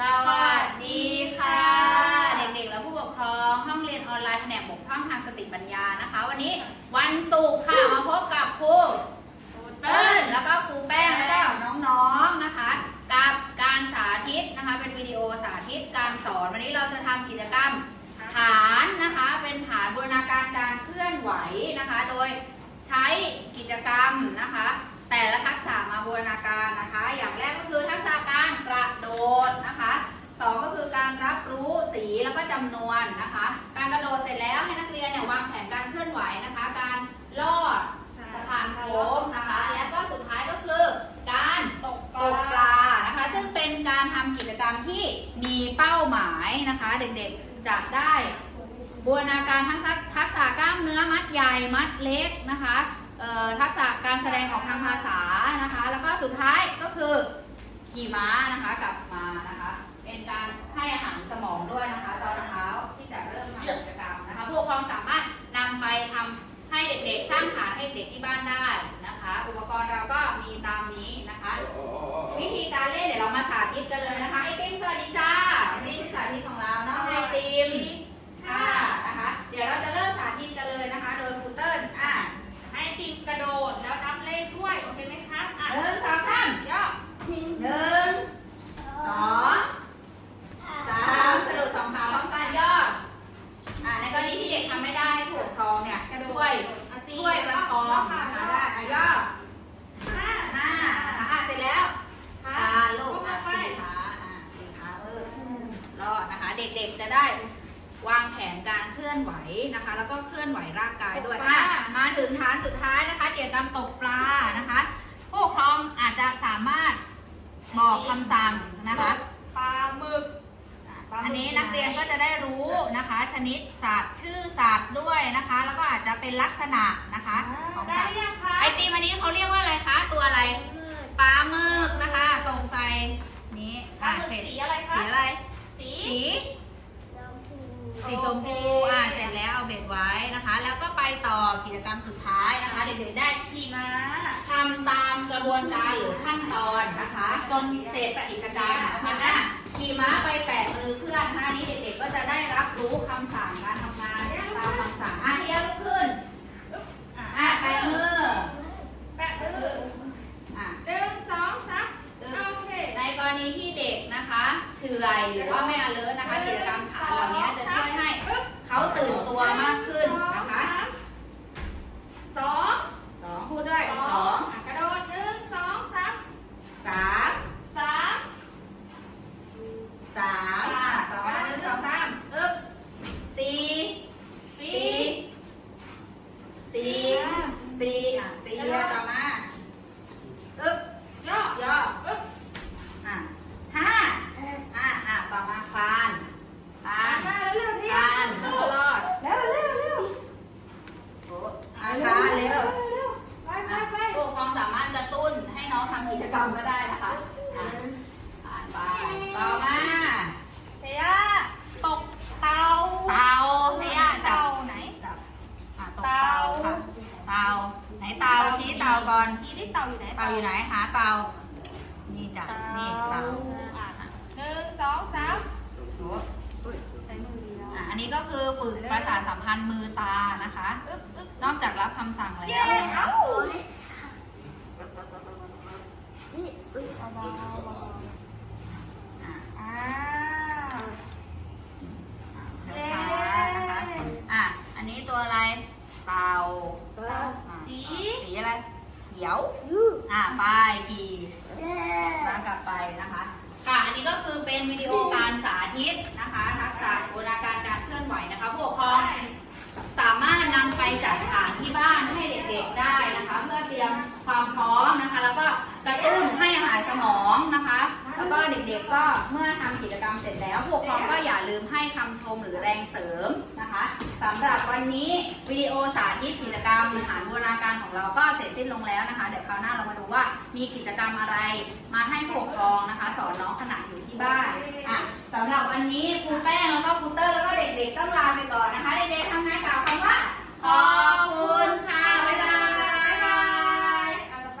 สวัสดีค่ะ เด็กๆ และผู้ปกครองห้องเรียนออนไลน์แผนกบกพร่องทางสติปัญญานะคะ วันนี้วันศุกร์ค่ะมาพบกับครูเติ้ลแล้วก็ครูแป้งแล้วก็น้องๆนะคะ กับการสาธิตนะคะ เป็นวิดีโอสาธิตการสอน วันนี้เราจะทำกิจกรรมฐานนะคะ เป็นฐานบูรณาการการเคลื่อนไหวนะคะ โดยใช้กิจกรรมนะคะ แต่ละทักษะมาบูรณาการนะคะอย่างแรกก็คือทักษะการกระโดดนะคะสองก็คือการรับรู้สีแล้วก็จำนวนนะคะ การกระโดดเสร็จแล้วให้นักเรียนเนี่ยวางแผนการเคลื่อนไหวนะคะ การลอดสะพานโค้งนะคะ และก็สุดท้ายก็คือ การตกปลานะคะ ซึ่งเป็นการทำกิจกรรมที่มีเป้าหมายนะคะ เด็กๆจะได้บูรณาการทั้งทักษะกล้ามเนื้อมัดใหญ่มัดเล็กนะคะทักษะการแสดงออกทางภาษานะคะ แล้วก็สุดท้ายก็คือขี่ม้านะคะกลับมานะคะ เป็นการให้อาหารสมองด้วยนะคะ ตอนเช้าที่จะเริ่มทำกิจกรรมนะคะ ผู้ปกครองสามารถนำไปทำให้เด็กๆ สร้างฐานให้เด็กที่บ้านได้นะคะ อุปกรณ์เราก็มีตามนี้นะคะ วิธีการเล่นเดี๋ยวเรามาสาธิตกันเลยนะคะไอติมสวัสดีจ้านี่คือสาธิตของเราน้องไอติมค่ะนะคะ เดี๋ยวเราจะเริ่มสาธิตกันเลยนะคะ โดยครูเติ้ลอะ ให้ทีมกระโดดแล้วนับเลขด้วย โอเคไหมครับอะ หนึ่งสองสาม ย่อ หนึ่งสองสามกระโดดสองขาพร้อมกันย่ออะในกรณีที่เด็กทำไม่ได้ให้ผู้ปกครองเนี่ยช่วย อะสี่ ช่วยประคองนะคะได้อะย่อ ห้า ห้านะคะอะเสร็จแล้ว ค่ะ ขาลูก ก็ อะ ไป สี่ขาอะสี่ขาเออรอดนะคะ เด็กๆจะได้วางแผนการเคลื่อนไหวนะคะ แล้วก็เคลื่อนไหวร่างกายด้วยอะมาถึงฐานสุดท้ายนะคะเกี่ยวกับตกปลานะคะผู้ปกครองอาจจะสามารถบอกคำสั่งนะคะ ปลาหมึกอันนี้นักเรียนก็จะได้รู้นะคะ ชนิดสัตว์ชื่อสัตว์ด้วยนะคะ แล้วก็อาจจะเป็นลักษณะนะคะของได้สัตว์ยังคะไอติมอันนี้เขาเรียกว่าอะไรคะตัวอะไรปลาหมึกนะคะตรงใส่นี้ปลาอะหมึกเสร็จสีอะไรคะสีอะไร สีสีสีชมพู ต่อกิจกรรมสุดท้ายนะคะเด็กๆได้ขี่ม้าทำตามกระบวนการหรือขั้นตอนนะคะ จนเสร็จกิจกรรมนะคะอะขี่ม้าไปแปะมือเพื่อนท่านี้เด็กๆก็จะได้รับรู้คำสั่งการทำงานตามคำสั่งอะเทียบขึ้นอะอะแปะมือแปะมืออะหนึ่งสองสามตึ๊บโอเคในกรณีที่เด็กนะคะเฉื่อยหรือว่าไม่ alert นะคะ กิจกรรมฐานเหล่านี้จะช่วยให้เขาตื่นตัวมากขึ้นนะคะ สอง สองพูดด้วย ส ส อ อง ง อะกระโดดหนึ่งสองสาม สาม สาม สามอะต่อมาหนึ่งสองสามอึ๊บสี่ สี่ สี่สี่สี่อะสี่อะต่อมาอึ๊บ ย่อย่ อ อึ๊บ อะห้าอะอะต่อมาคลานคลาน มาเร็วๆที่ คลานแล้วก็รอด เร็วเร็วเร็ว โอ้อะคลานเร็ว ไปไปไป ผู้ปกครองสามารถกระตุ้นให้น้องทำกิจก รรมก็ได้นะคะอะผ่านไปต่อมาเฮียตกเตาเตาเฮียจับเตาไหน จับอะตกเตาค่ะเตาไหนเตาชี้เตาก่อนชี้ที่เตาอยู่ไหนเตาอยู่ไหนหาเตานี่จ้ะนี่เตาอะหนึ่งสองสามโอ้ใช้มือเดียวอะอันนี้ก็คือฝึกประสาทสัมพันธ์มือตานะคะอึ๊บอึ๊บนอกจากรับคำสั่งเย้แล้ว เอ้า นี่อุ๊ย เบาๆเบา อะ ๆอ่า ช้าๆนะคะ อะ อันนี้ตัวอะไร เตาอะ สี สีอะไร เขียวยูอะไป้ายขี่เย้มากลับไปนะคะ ค่ะ อันนี้ก็คือเป็นวิดีโอการสาธิตนะคะ ทักษะบูรณาการการเคลื่อนไหวนะ แล้วก็เด็กๆก็เมื่อทำกิจกรรมเสร็จแล้วผู้ปกครองก็อย่าลืมให้คำชมหรือแรงเสริมนะคะสำหรับวันนี้วิดีโอสาธิตกิจกรรมฐานบูรณาการของเราก็เสร็จสิ้นลงแล้วนะคะ เดี๋ยวคราวหน้าเรามาดูว่ามีกิจกรรมอะไร มาให้ผู้ปกครองนะคะ สอนน้องขณะอยู่ที่บ้านอะสำหรับวันนี้ครูแป้งแล้วก็ครูเตอร์แล้วก็เด็กๆต้องลาไปก่อนนะคะ